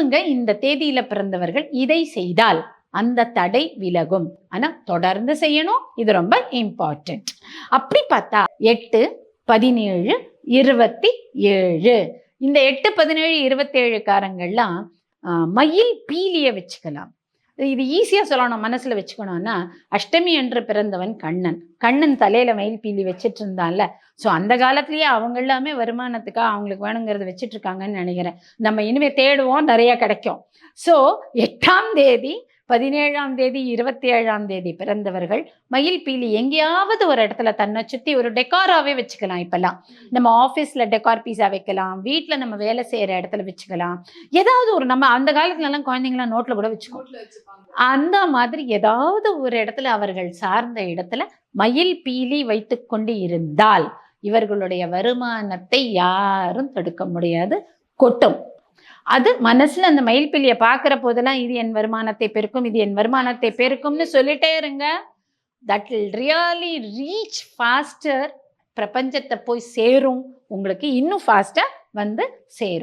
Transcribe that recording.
இவங்க இந்த தேதியில பிறந்தவர்கள் இதை செய்தால் அந்த தடை விலகும். ஆனா தொடர்ந்து செய்யணும். இது ரொம்ப இம்பார்ட்டன்ட் அப்படி பார்த்தா எட்டு பதினேழு இருபத்தி ஏழு. இந்த எட்டு பதினேழு இருபத்தேழு காரங்கள்லாம் ஆஹ், மயில் பீலிய வச்சுக்கலாம். இது ஈஸியாக சொல்லணும் மனசுல வச்சுக்கணும்னா அஷ்டமி என்று பிறந்தவன் கண்ணன். கண்ணன் தலையில மயில் பீலி வச்சுட்டு இருந்தான்ல. ஸோ அந்த காலத்துலேயே அவங்க எல்லாமே வருமானத்துக்காக அவங்களுக்கு வேணுங்கிறத வச்சிட்டு இருக்காங்கன்னு நினைக்கிறேன். நம்ம இனிமே தேடுவோம் நிறைய கிடைக்கும். ஸோ எட்டாம் தேதி பதினேழாம் தேதி இருபத்தி ஏழாம் தேதி பிறந்தவர்கள் மயில் பீலி எங்கேயாவது ஒரு இடத்துல தன்னை சுற்றி ஒரு டெக்காராகவே வச்சுக்கலாம் இப்போல்லாம். நம்ம ஆஃபீஸில் டெக்கார் பீஸா வைக்கலாம் வீட்டில் நம்ம வேலை செய்கிற இடத்துல வச்சுக்கலாம். ஏதாவது ஒரு நம்ம அந்த காலத்துலலாம் குழந்தைங்களாம் நோட்டில் கூட வச்சுக்கோ. அந்த மாதிரி ஏதாவது ஒரு இடத்துல அவர்கள் சார்ந்த இடத்துல மயில் பீலி வைத்துக்கொண்டு இருந்தால் இவர்களுடைய வருமானத்தை யாரும் தடுக்க முடியாது. கொட்டும். அது மனசுல அந்த மயில் பீலியை பார்க்குற போதெல்லாம் இது என் வருமானத்தை பெருக்கும் இது என் வருமானத்தை பெருக்கும்னு சொல்லிட்டே இருங்க. That will really reach faster பிரபஞ்சத்தை போய் சேரும். உங்களுக்கு இன்னும் ஃபாஸ்ட்டாக வந்து சேரும்.